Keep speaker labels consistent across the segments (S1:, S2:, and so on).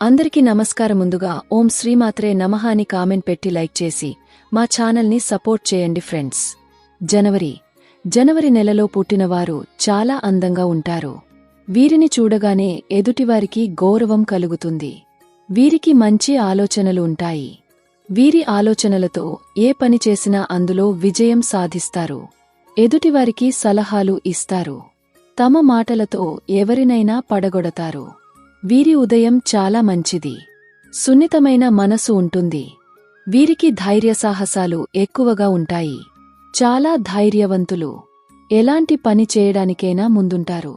S1: అందరికీ నమస్కారం ముందుగా ఓం శ్రీమాత్రే నమః అని కామెంట్ పెట్టి లైక్ చేసి మా ఛానల్ని సపోర్ట్ చేయండి ఫ్రెండ్స్. జనవరి. జనవరి నెలలో పుట్టినవారు చాలా అందంగా ఉంటారు. వీరిని చూడగానే ఎదుటివారికి గౌరవం కలుగుతుంది. వీరికి మంచి ఆలోచనలు ఉంటాయి. వీరి ఆలోచనలతో ఏ పని చేసినా అందులో విజయం సాధిస్తారు. ఎదుటివారికి సలహాలు ఇస్తారు. తమ మాటలతో ఎవరినైనా పడగొడతారు. వీరి ఉదయం చాలా మంచిది. సున్నితమైన మనసు ఉంటుంది. వీరికి ధైర్యసాహసాలు ఎక్కువగా ఉంటాయి. చాలా ధైర్యవంతులు. ఎలాంటి పని చేయడానికైనా ముందుంటారు.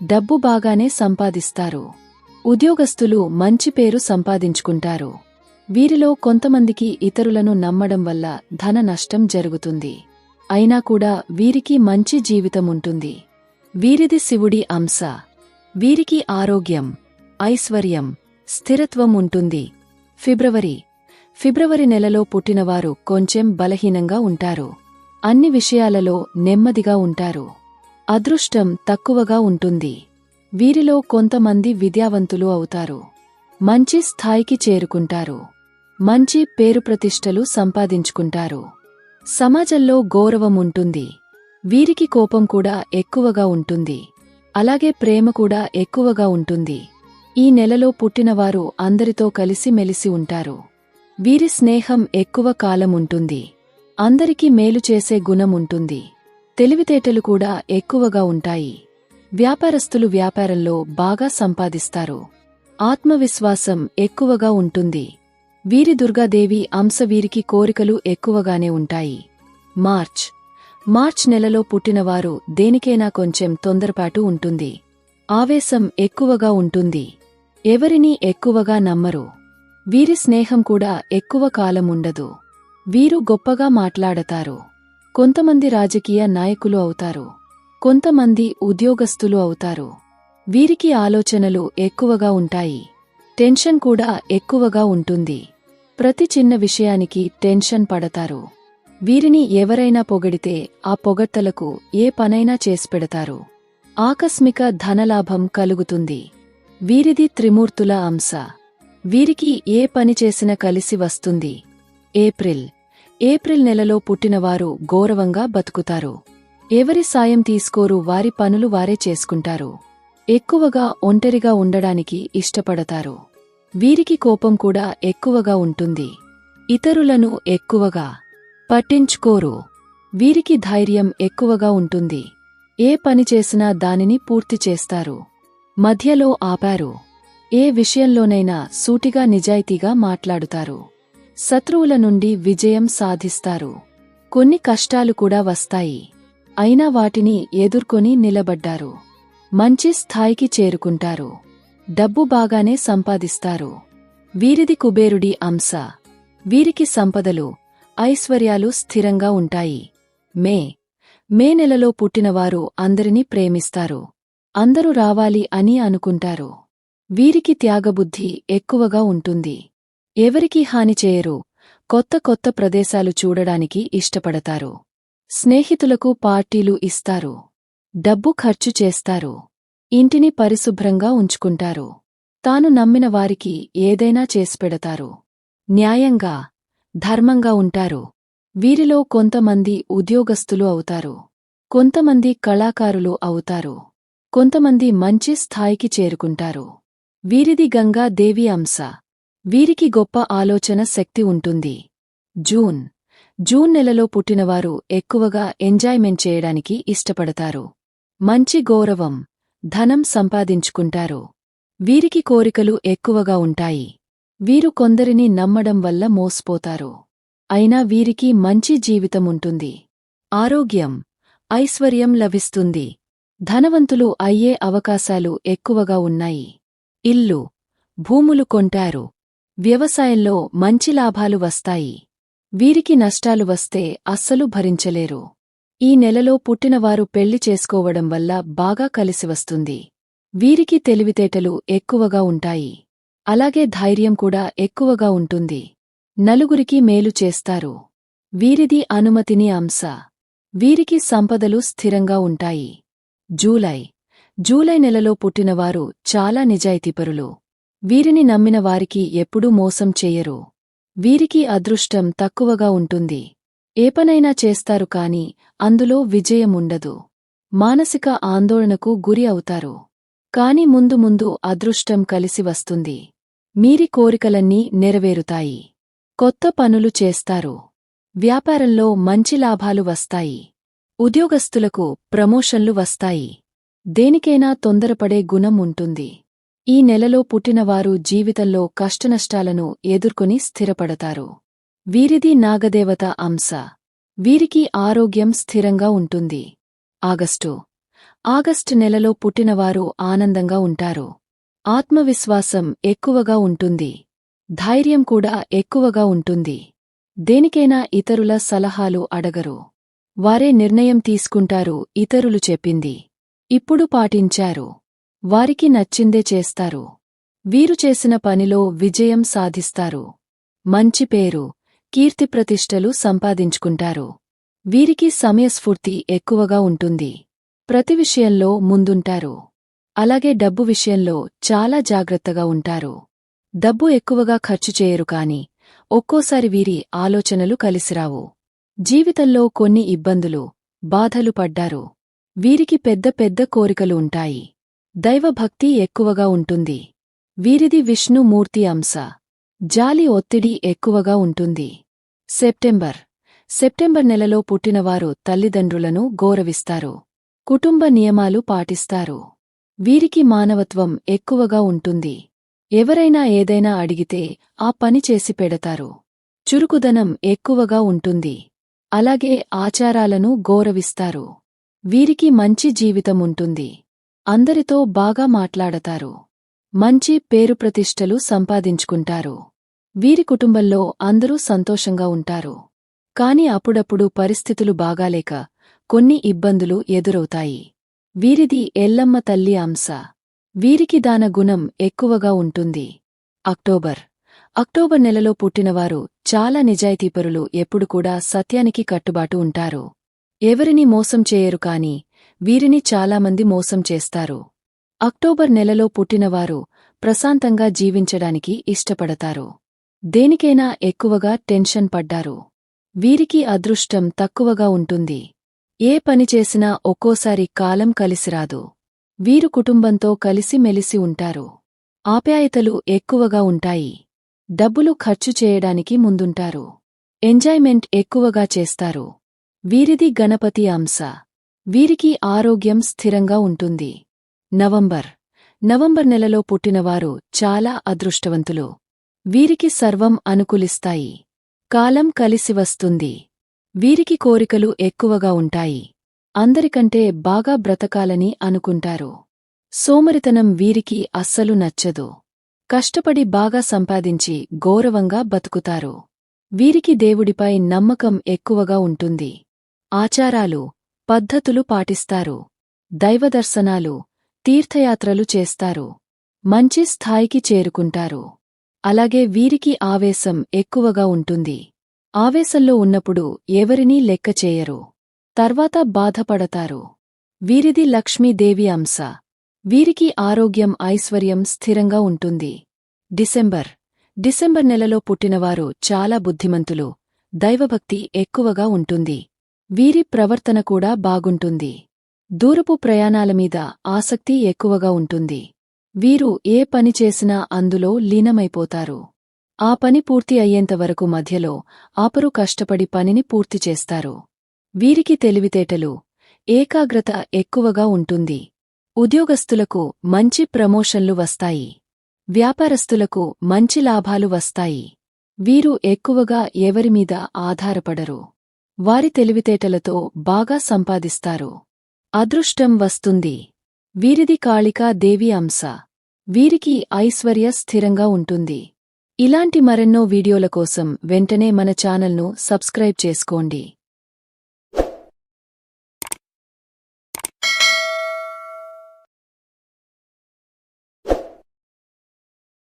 S1: డబ్బు బాగానే సంపాదిస్తారు. ఉద్యోగస్తులు మంచి పేరు సంపాదించుకుంటారు. వీరిలో కొంతమందికి ఇతరులను నమ్మడం వల్ల ధన నష్టం జరుగుతుంది. అయినా కూడా వీరికి మంచి జీవితం ఉంటుంది. వీరిది శివుడి అంశ. వీరికి ఆరోగ్యం. ఐశ్వర్యం స్థిరత్వం ఉంటుంది ఫిబ్రవరి. ఫిబ్రవరి నెలలో పుట్టినవారు కొంచెం బలహీనంగా ఉంటారు. అన్ని విషయాలలో నెమ్మదిగా ఉంటారు. అదృష్టం తక్కువగా ఉంటుంది. వీరిలో కొంతమంది విద్యావంతులు అవుతారు. మంచి స్థాయికి చేరుకుంటారు. మంచి పేరు ప్రతిష్టలు సంపాదించుకుంటారు. సమాజంలో గౌరవం ఉంటుంది వీరికి కోపం కూడా ఎక్కువగా ఉంటుంది. అలాగే ప్రేమ కూడా ఎక్కువగా ఉంటుంది. ఈ నెలలో పుట్టినవారు అందరితో కలిసి మెలిసి ఉంటారు. వీరి స్నేహం ఎక్కువ కాలం ఉంటుంది. అందరికీ మేలు చేసే గుణం ఉంటుంది. తెలివితేటలు కూడా ఎక్కువగా ఉంటాయి. వ్యాపారస్తులు వ్యాపారంలో బాగా సంపాదిస్తారు. ఆత్మవిశ్వాసం ఎక్కువగా ఉంటుంది. వీరి దుర్గాదేవి అంశ వీరికి కోరికలు ఎక్కువగానే ఉంటాయి. మార్చ్. మార్చ్ నెలలో పుట్టినవారు దేనికైనా కొంచెం తొందరపాటు ఉంటుంది. ఆవేశం ఎక్కువగా ఉంటుంది. ఎవరినీ ఎక్కువగా నమ్మరు. వీరి స్నేహం కూడా ఎక్కువ కాలం ఉండదు. వీరు గొప్పగా మాట్లాడతారు. కొంతమంది రాజకీయ నాయకులు అవుతారు. కొంతమంది ఉద్యోగస్తులు అవుతారు. వీరికి ఆలోచనలు ఎక్కువగా ఉంటాయి. టెన్షన్ కూడా ఎక్కువగా ఉంటుంది. ప్రతి చిన్న విషయానికి టెన్షన్ పడతారు. వీరిని ఎవరైనా పొగిడితే ఆ పొగడ్తలకు ఏ పనైనా చేసిపెడతారు ఆకస్మిక ధనలాభం కలుగుతుంది. వీరిది త్రిమూర్తుల అంశ. వీరికి ఏ పని చేసినా కలిసి వస్తుంది. ఏప్రిల్. ఏప్రిల్ నెలలో పుట్టినవారు గౌరవంగా బతుకుతారు. ఎవరి సాయం తీసుకోరు వారి పనులు వారే చేసుకుంటారు. ఎక్కువగా ఒంటరిగా ఉండడానికి ఇష్టపడతారు. వీరికి కోపం కూడా ఎక్కువగా ఉంటుంది. ఇతరులను ఎక్కువగా పట్టించుకోరు. వీరికి ధైర్యం ఎక్కువగా ఉంటుంది. ఏ పని చేసినా దానిని పూర్తి చేస్తారు. మధ్యలో ఆపారు. ఏ విషయంలోనైనా సూటిగా నిజాయితీగా మాట్లాడుతారు. శత్రువుల నుండి విజయం సాధిస్తారు. కొన్ని కష్టాలు కూడా వస్తాయి. అయినా వాటిని ఎదుర్కొని నిలబడ్డారు. మంచి స్థాయికి చేరుకుంటారు. డబ్బు బాగానే సంపాదిస్తారు. వీరిది కుబేరుడి అంశ. వీరికి సంపదలు ఐశ్వర్యాలు స్థిరంగా ఉంటాయి. మే. మే నెలలో పుట్టినవారు అందరినీ ప్రేమిస్తారు. అందరూ రావాలి అని అనుకుంటారు. వీరికి త్యాగబుద్ధి ఎక్కువగా ఉంటుంది. ఎవరికీ హాని చేయరు. కొత్త కొత్త ప్రదేశాలు చూడడానికి ఇష్టపడతారు. స్నేహితులకు పార్టీలు ఇస్తారు. డబ్బు ఖర్చు చేస్తారు. ఇంటిని పరిశుభ్రంగా ఉంచుకుంటారు. తాను నమ్మిన వారికి ఏదైనా చేసిపెడతారు న్యాయంగా ధర్మంగా ఉంటారు. వీరిలో కొంతమంది ఉద్యోగస్తులు అవుతారు. కొంతమంది కళాకారులు అవుతారు. కొంతమంది మంచి స్థాయికి చేరుకుంటారు. వీరిది గంగా దేవి అంశ. వీరికి గొప్ప ఆలోచన శక్తి ఉంటుంది. జూన్. జూన్ నెలలో పుట్టినవారు ఎక్కువగా ఎంజాయ్మెంట్ చేయడానికి ఇష్టపడతారు. మంచి గౌరవం ధనం సంపాదించుకుంటారు. వీరికి కోరికలు ఎక్కువగా ఉంటాయి. వీరు కొందరిని నమ్మడం వల్ల మోసపోతారు. అయినా వీరికి మంచి జీవితముంటుంది ఆరోగ్యం ఐశ్వర్యం లభిస్తుంది. ధనవంతులు అయ్యే అవకాశాలు ఎక్కువగా ఉన్నాయి. ఇల్లు భూములు కొంటారు. వ్యవసాయంలో మంచి లాభాలు వస్తాయి. వీరికి నష్టాలు వస్తే అస్సలు భరించలేరు. ఈ నెలలో పుట్టినవారు పెళ్ళి చేసుకోవడం వల్ల బాగా కలిసివస్తుంది వీరికి తెలివితేటలు ఎక్కువగా ఉంటాయి. అలాగే ధైర్యం కూడా ఎక్కువగా ఉంటుంది. నలుగురికి మేలు చేస్తారు. వీరిది అనుమతిని అంశ. వీరికి సంపదలు స్థిరంగా ఉంటాయి. జూలై. జూలై నెలలో పుట్టినవారు చాలా నిజాయితీపరులు. వీరిని నమ్మిన వారికి ఎప్పుడూ మోసం చెయ్యరు వీరికి అదృష్టం తక్కువగా ఉంటుంది. ఏ పనైనా చేస్తారు కాని అందులో విజయముండదు మానసిక ఆందోళనకు గురి అవుతారు. కాని ముందు ముందు అదృష్టం కలిసి వస్తుంది. మీరి కోరికలన్నీ నెరవేరుతాయి. కొత్త పనులు చేస్తారు. వ్యాపారంలో మంచి లాభాలు వస్తాయి. ఉద్యోగస్తులకు ప్రమోషన్లు వస్తాయి. దేనికైనా తొందరపడే గుణం ఉంటుంది. ఈ నెలలో పుట్టినవారు జీవితంలో కష్టనష్టాలను ఎదుర్కొని స్థిరపడతారు. వీరిది నాగదేవత అంశ. వీరికి ఆరోగ్యం స్థిరంగా ఉంటుంది. ఆగస్టు. ఆగస్టు నెలలో పుట్టినవారు ఆనందంగా ఉంటారు. ఆత్మవిశ్వాసం ఎక్కువగా ఉంటుంది. ధైర్యం కూడా ఎక్కువగా ఉంటుంది. దేనికైనా ఇతరుల సలహాలు అడగరు. వారే నిర్ణయం తీసుకుంటారు ఇతరులు చెప్పింది. ఇప్పుడు పాటించారు. వారికి నచ్చిందే చేస్తారు. వీరు చేసిన పనిలో విజయం సాధిస్తారు. మంచి పేరు కీర్తిప్రతిష్టలు సంపాదించుకుంటారు. వీరికి సమయస్ఫూర్తి ఎక్కువగా ఉంటుంది. ప్రతి విషయంలో ముందుంటారు. అలాగే డబ్బు విషయంలో చాలా జాగ్రత్తగా ఉంటారు. డబ్బు ఎక్కువగా ఖర్చు చేయరు కాని ఒక్కోసారి వీరి ఆలోచనలు కలిసిరావు. జీవితంలో కొన్ని ఇబ్బందులు బాధలు పడ్డారు. వీరికి పెద్ద పెద్ద కోరికలు ఉంటాయి. దైవభక్తి ఎక్కువగా ఉంటుంది. వీరిది విష్ణుమూర్తి అంశ. జాలి ఒత్తిడి ఎక్కువగా ఉంటుంది. సెప్టెంబర్. సెప్టెంబర్ నెలలో పుట్టినవారు తల్లిదండ్రులను గౌరవిస్తారు. కుటుంబ నియమాలు పాటిస్తారు. వీరికి మానవత్వం ఎక్కువగా ఉంటుంది. ఎవరైనా ఏదైనా అడిగితే ఆ పని చేసి పెడతారు. చురుకుదనం ఎక్కువగా ఉంటుంది. అలాగే ఆచారాలను గౌరవిస్తారు. వీరికి మంచి జీవితముంటుంది. అందరితో బాగా మాట్లాడతారు. మంచి పేరు ప్రతిష్టలు సంపాదించుకుంటారు. వీరి కుటుంబంలో అందరూ సంతోషంగా ఉంటారు. కాని అప్పుడప్పుడు పరిస్థితులు బాగాలేక కొన్ని ఇబ్బందులు ఎదురవుతాయి. వీరిది ఎల్లమ్మ తల్లి అంశ. వీరికి దాన గుణం ఎక్కువగా ఉంటుంది. అక్టోబర్ అక్టోబర్ నెలలో పుట్టినవారు చాలా నిజాయితీపరులు ఎప్పుడు కూడా సత్యానికి కట్టుబాటు ఉంటారు. ఎవరిని మోసం చేయరు కాని వీరిని చాలామంది మోసం చేస్తారు. అక్టోబర్ నెలలో పుట్టినవారు ప్రశాంతంగా జీవించడానికి ఇష్టపడతారు. దేనికైనా ఎక్కువగా టెన్షన్ పడ్డారు. వీరికి అదృష్టం తక్కువగా ఉంటుంది. ఏ పని చేసినా ఒక్కోసారి కాలం కలిసిరాదు వీరు కుటుంబంతో కలిసి మెలిసి ఉంటారు. ఆప్యాయతలు ఎక్కువగా ఉంటాయి. డబ్బులు ఖర్చు చేయడానికి ముందుంటారు. ఎంజాయ్మెంట్ ఎక్కువగా చేస్తారు. వీరిది గణపతి అంశ. వీరికి ఆరోగ్యం స్థిరంగా ఉంటుంది. నవంబర్. నవంబర్ నెలలో పుట్టినవారు చాలా అదృష్టవంతులు. వీరికి సర్వం అనుకూలిస్తాయి. కాలం కలిసి వస్తుంది. వీరికి కోరికలు ఎక్కువగా ఉంటాయి. అందరికంటే బాగా బ్రతకాలని అనుకుంటారు. సోమరితనం వీరికి అస్సలు నచ్చదు. కష్టపడి బాగా సంపాదించి గౌరవంగా బతుకుతారు. వీరికి దేవుడిపై నమ్మకం ఎక్కువగా ఉంటుంది. ఆచారాలు పద్ధతులు పాటిస్తారు. దైవదర్శనాలు తీర్థయాత్రలు చేస్తారు. మంచి స్థాయికి చేరుకుంటారు. అలాగే వీరికి ఆవేశం ఎక్కువగా ఉంటుంది. ఆవేశంలో ఉన్నప్పుడు ఎవరినీ లెక్క చేయరు. తర్వాత బాధపడతారు. వీరిది లక్ష్మీదేవి అంశ. వీరికి ఆరోగ్యం ఐశ్వర్యం స్థిరంగా ఉంటుంది. డిసెంబర్. డిసెంబర్ నెలలో పుట్టినవారు చాలా బుద్ధిమంతులు దైవభక్తి ఎక్కువగా ఉంటుంది. వీరి ప్రవర్తన కూడా బాగుంటుంది. దూరపు ప్రయాణాల మీద ఆసక్తి ఎక్కువగా ఉంటుంది. వీరు ఏ పని చేసినా అందులో లీనమైపోతారు. ఆ పని పూర్తి అయ్యేంతవరకు మధ్యలో ఆపరు కష్టపడి పనిని పూర్తి చేస్తారు. వీరికి తెలివితేటలు ఏకాగ్రత ఎక్కువగా ఉంటుంది. ఉద్యోగస్తులకు మంచి ప్రమోషన్లు వస్తాయి. వ్యాపారస్తులకు మంచి లాభాలు వస్తాయి. వీరు ఎక్కువగా ఎవరిమీద ఆధారపడరు. వారి తెలివితేటలతో బాగా సంపాదిస్తారు. అదృష్టం వస్తుంది. వీరిది కాళికా దేవి అంశ. వీరికి ఐశ్వర్య స్థిరంగా ఉంటుంది. ఇలాంటి మరెన్నో వీడియోల కోసం వెంటనే మన ఛానల్ను సబ్స్క్రైబ్ చేసుకోండి.